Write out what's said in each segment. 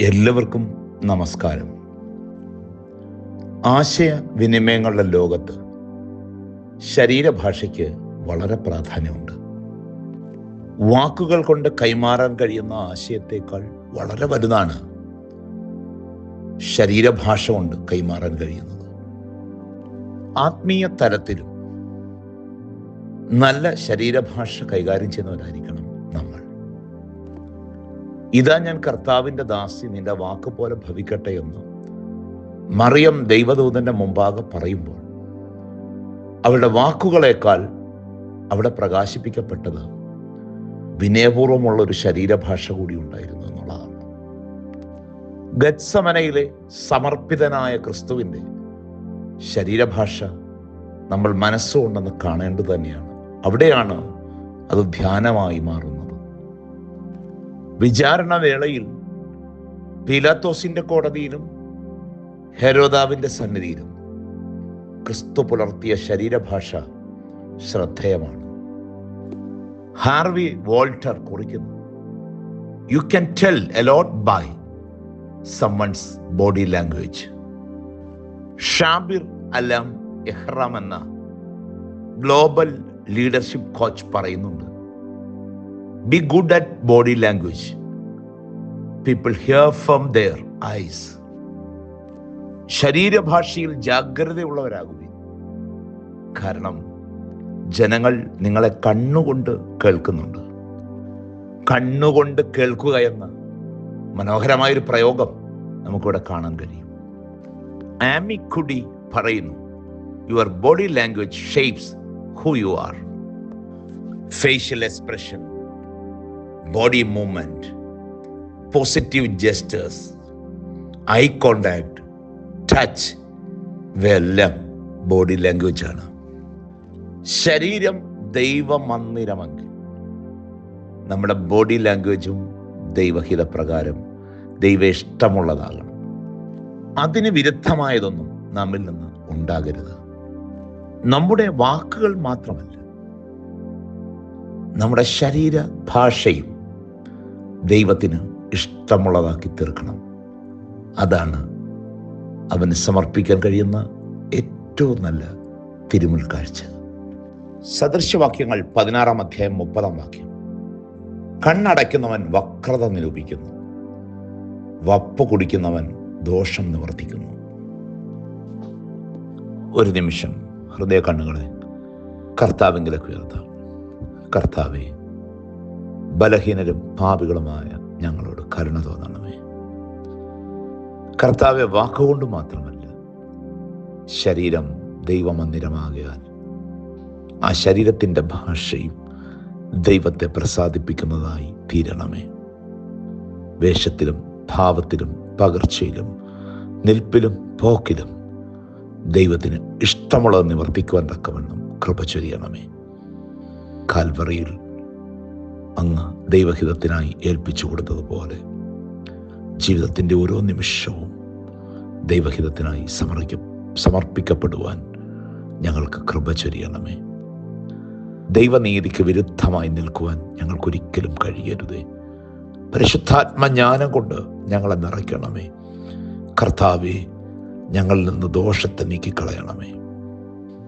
എല്ലാവർക്കും നമസ്കാരം. ആശയവിനിമയങ്ങളുടെ ലോകത്ത് ശരീരഭാഷയ്ക്ക് വളരെ പ്രാധാന്യമുണ്ട്. വാക്കുകൾ കൊണ്ട് കൈമാറാൻ കഴിയുന്ന ആശയത്തേക്കാൾ വളരെ വലുതാണ് ശരീരഭാഷ കൊണ്ട് കൈമാറാൻ കഴിയുന്നത്. ആത്മീയ തലത്തിലും നല്ല ശരീരഭാഷ കൈകാര്യം ചെയ്യുന്നവരായിരിക്കണം. ഇതാ ഞാൻ കർത്താവിന്റെ ദാസി നിന്റെ വാക്ക് പോലെ ഭവിക്കട്ടെ എന്ന് മറിയം ദൈവദൂതന്റെ മുമ്പാകെ പറയുമ്പോൾ അവളുടെ വാക്കുകളേക്കാൾ അവിടെ പ്രകാശിപ്പിക്കപ്പെട്ടത് വിനയപൂർവമുള്ള ഒരു ശരീരഭാഷ കൂടി ഉണ്ടായിരുന്നു എന്നുള്ളതാണ്. ഗത്സമനയിലെ സമർപ്പിതനായ ക്രിസ്തുവിന്റെ ശരീരഭാഷ നമ്മൾ മനസ്സുകൊണ്ടെന്ന് കാണേണ്ടത് തന്നെയാണ്. അവിടെയാണ് അത് ധ്യാനമായി മാറുന്നത്. വിചാരണ വേളയിൽ പീലാത്തോസിന്റെ കോടതിയിലും ഹെരോദാവിന്റെ സന്നിധിയിലും ക്രിസ്തു പുലർത്തിയ ശരീരഭാഷ ശ്രദ്ധേയമാണ്. ഹാർവി വോൾട്ടർ കുറിക്കുന്നു you can tell a lot by someone's body language Shabir Alam Ehram എന്ന ഗ്ലോബൽ ലീഡർഷിപ്പ് കോച്ച് പറയുന്നുണ്ട് be good at body language people hear from their eyes ശരീരഭാഷയിൽ ജാഗ്രതയുള്ളവരാകുവി കാരണം ജനങ്ങൾ നിങ്ങളെ കണ്ണുകൊണ്ട് കേൾക്കുന്നുണ്ട്. കണ്ണുകൊണ്ട് കേൾക്കുക എന്ന മനോഹരമായൊരു പ്രയോഗം നമുക്കിവിടെ കാണാൻ കഴിയും. ആമിക്കുടി പറയുന്നു your body language shapes who you are facial expression body movement positive gestures eye contact touch ഇവയെല്ലാം ബോഡി ലാംഗ്വേജ് ആണ്. ശരീരം ദൈവമന്ദിരമെങ്കിൽ നമ്മുടെ ബോഡി ലാംഗ്വേജും ദൈവഹിത പ്രകാരം ദൈവ ഇഷ്ടമുള്ളതാകണം അതിന് വിരുദ്ധമായതൊന്നും നമ്മിൽ നിന്ന് ഉണ്ടാകരുത്. നമ്മുടെ വാക്കുകൾ മാത്രമല്ല നമ്മുടെ ശരീര ഭാഷയും ദൈവത്തിന് ഇഷ്ടമുള്ളതാക്കി തീർക്കണം. അതാണ് അവന് സമർപ്പിക്കാൻ കഴിയുന്ന ഏറ്റവും നല്ല തിരുമുൽ കാഴ്ച. സദൃശവാക്യങ്ങൾ പതിനാറാം അധ്യായം മുപ്പതാം വാക്യം. കണ്ണടയ്ക്കുന്നവൻ വക്രത നിരൂപിക്കുന്നു. വപ്പ് കുടിക്കുന്നവൻ ദോഷം നിവർത്തിക്കുന്നു. ഒരു നിമിഷം ഹൃദയ കണ്ണുകളെ കർത്താവെങ്കിലൊക്കെ ഉയർത്താം. കർത്താവെ ബലഹീനരും പാപികളുമായ ഞങ്ങളോട് കരുണ തോന്നണമേ. കർത്താവെ വാക്കുകൊണ്ട് മാത്രമല്ല ശരീരം ദൈവമന്ദിരമാകിയാൽ ആ ശരീരത്തിന്റെ ഭാഷയും ദൈവത്തെ പ്രസാദിപ്പിക്കുന്നതായി തീരണമേ. വേഷത്തിലും ഭാവത്തിലും പകർച്ചയിലും നിൽപ്പിലും പോക്കിലും ദൈവത്തിന് ഇഷ്ടമുള്ളത് നിവർത്തിക്കുവാൻ തക്കവണ്ണം കൃപ ചൊരിയണമേ. കാൽവറിയിൽ അങ്ങ് ദൈവഹിതത്തിനായി ഏൽപ്പിച്ചു കൊടുത്തതുപോലെ ജീവിതത്തിന്റെ ഓരോ നിമിഷവും ദൈവഹിതത്തിനായി സമർപ്പിക്ക സമർപ്പിക്കപ്പെടുവാൻ ഞങ്ങൾക്ക് കൃപ ചൊരിയണമേ. ദൈവനീതിക്ക് വിരുദ്ധമായി നിൽക്കുവാൻ ഞങ്ങൾക്കൊരിക്കലും കഴിയരുതേ. പരിശുദ്ധാത്മജ്ഞാനം കൊണ്ട് ഞങ്ങളെ നിറയ്ക്കണമേ. കർത്താവെ ഞങ്ങളിൽ നിന്ന് ദോഷത്തെ നീക്കിക്കളയണമേ.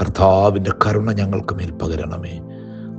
കർത്താവിന്റെ കരുണ ഞങ്ങൾക്ക് മേൽ പകരണമേ.